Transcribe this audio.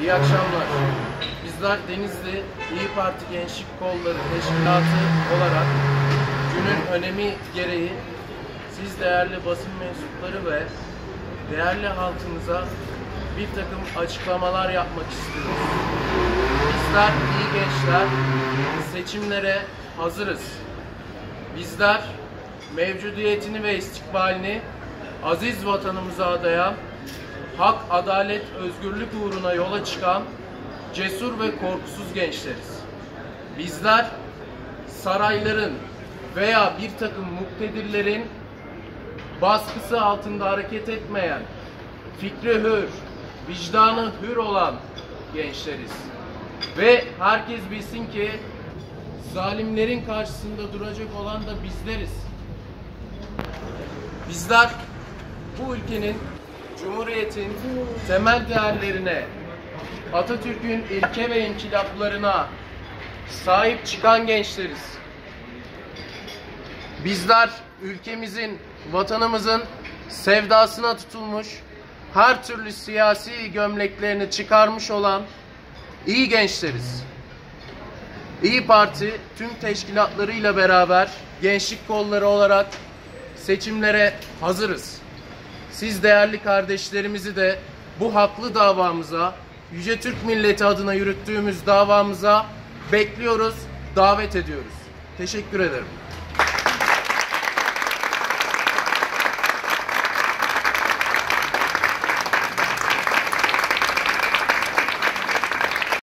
İyi akşamlar. Bizler Denizli İyi Parti Gençlik Kolları Teşkilatı olarak günün önemi gereği siz değerli basın mensupları ve değerli halkımıza bir takım açıklamalar yapmak istiyoruz. Bizler iyi gençler seçimlere hazırız. Bizler mevcudiyetini ve istikbalini aziz vatanımıza adayan, hak, adalet, özgürlük uğruna yola çıkan cesur ve korkusuz gençleriz. Bizler sarayların veya bir takım muktedirlerin baskısı altında hareket etmeyen, fikri hür, vicdanı hür olan gençleriz. Ve herkes bilsin ki zalimlerin karşısında duracak olan da bizleriz. Bizler bu ülkenin, Cumhuriyet'in temel değerlerine, Atatürk'ün ilke ve inkılaplarına sahip çıkan gençleriz. Bizler ülkemizin, vatanımızın sevdasına tutulmuş, her türlü siyasi gömleklerini çıkarmış olan iyi gençleriz. İyi Parti tüm teşkilatlarıyla beraber gençlik kolları olarak seçimlere hazırız. Siz değerli kardeşlerimizi de bu haklı davamıza, Yüce Türk milleti adına yürüttüğümüz davamıza bekliyoruz, davet ediyoruz. Teşekkür ederim.